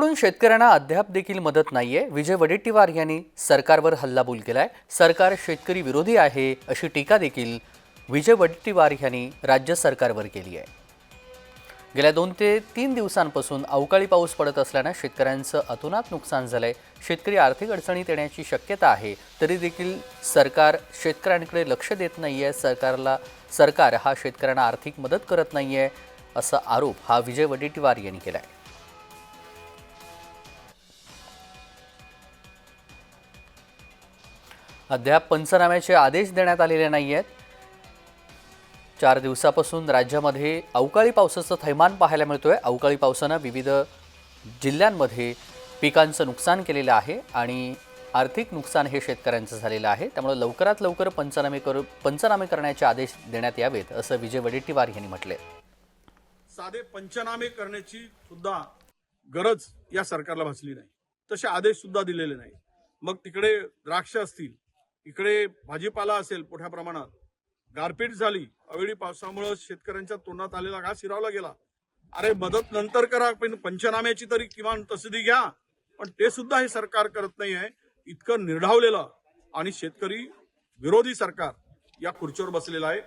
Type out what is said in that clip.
सरकारकडून शेतकऱ्यांना अद्याप देखील मदत नाहीये. विजय वडेट्टीवार यांनी सरकारवर हल्लाबोल केलाय. सरकार शेतकरी विरोधी आहे अशी टीका देखील विजय वडेट्टीवार यांनी राज्य सरकारवर केली आहे. गेल्या दोन ते तीन दिवसांपासून अवकाळी पाऊस पडत असल्यानं शेतकऱ्यांचं अतोनात नुकसान झालंय. शेतकरी आर्थिक अडचणीत येण्याची शक्यता आहे. तरी देखील सरकार शेतकऱ्यांकडे लक्ष देत नाही आहे सरकारला सरकार हा शेतकऱ्यांना आर्थिक मदत करत नाही आहे असा आरोप हा विजय वडेट्टीवार यांनी केला आहे अद्याप पंचनाम्याचे आदेश देण्यात आलेले नाही आहेत चार दिवसापासून राज्यामध्ये अवकाळी पावसाचं थैमान पाहायला मिळतोय. अवकाळी पावसानं विविध जिल्ह्यांमध्ये पिकांचं नुकसान केलेलं आहे आणि आर्थिक नुकसान हे शेतकऱ्यांचं झालेलं आहे. त्यामुळे लवकरात लवकर पंचनामे करू पंचनामे करण्याचे आदेश देण्यात यावेत असं विजय वडेट्टीवार यांनी म्हटले साधे पंचनामे करण्याची सुद्धा गरज या सरकारला भासली नाही. तसे आदेश सुद्धा दिलेले नाही मग तिकडे द्राक्ष असतील इकडे भाजीपाला असेल मोठ्या प्रमाणात. गारपीट झाली. अवेळी पावसामुळे शेतकऱ्यांच्या तोंडात आलेला घास हिरावला गेला. अरे मदत नंतर करा पण पंचनाम्याची तरी किमान तसदी घ्या. पण ते सुद्धा हे सरकार करत नाही आहे इतकं निर्ढावलेलं. आणि शेतकरी विरोधी सरकार या खुर्चीवर बसलेलं आहे.